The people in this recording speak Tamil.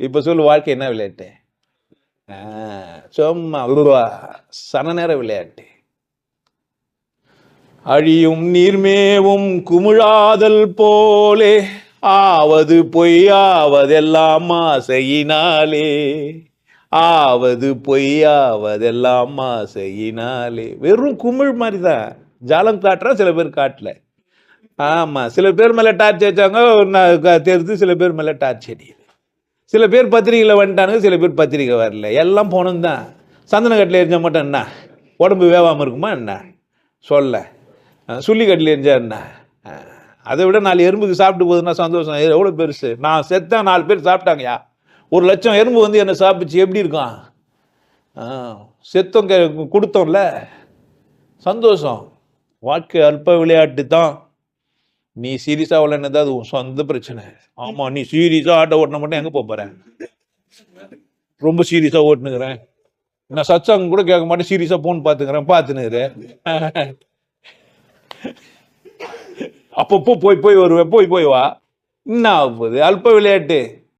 இப்போ சொல்லு வாழ்க்கை என்ன விளையாட்டு? சும்மா உருவா சன நேர விளையாட்டு. அழியும் நீர்மேவும் குமிழாதல் போலே ஆவது பொய்யாவதெல்லாம் ஆசையினாலே. ஆவது பொய்யாவதெல்லாம் ஆசையினாலே. வெறும் குமிழ் மாதிரி தான் ஜாலம் காட்டுறா சில பேர் காட்டல. ஆமா சில பேர் மேல டார்ச் வச்சாங்க தெரிஞ்சு சில பேர் மேல டார்ச் அடியுது சில பேர் பத்திரிகையில் வந்துட்டானுங்க சில பேர் பத்திரிக்கை வரல. எல்லாம் போனது தான். சந்தனக்கட்டில் எரிஞ்சா மட்டும் என்ன? உடம்பு வேவாமல் இருக்குமா என்ன? சொல்ல. சுள்ளிக்கட்டில் எரிஞ்சா என்ன? அதை விட நாலு எறும்புக்கு சாப்பிட்டு போகுதுன்னா சந்தோஷம். எவ்வளோ பெருசு? நான் செத்தா நாலு பேர் சாப்பிட்டாங்கயா? ஒரு லட்சம் எறும்பு வந்து என்னை சாப்பிடுச்சு எப்படி இருக்கும் ஆ, கே- கொடுத்தோம்ல. சந்தோஷம். வாழ்க்கை அல்ப விளையாட்டு தான். நீ சீரியஸாக விளையாடுனது அது உன் சொந்த பிரச்சனை. ஆமா நீ சீரியஸாக ஆட்டோ ஓட்டின மட்டும் எங்கே போகிறேன் ரொம்ப சீரியஸாக ஓட்டுனுக்கிறேன். நான் சச்சாங்க கூட கேட்க மாட்டேன் சீரியஸாக போன் பார்த்துக்கிறேன் பார்த்துனுக்கிறேன் அப்பப்போ போய் போய் வருவேன் போய் போய் வா. என்ன ஆகுது? அல்ப விளையாட்டு.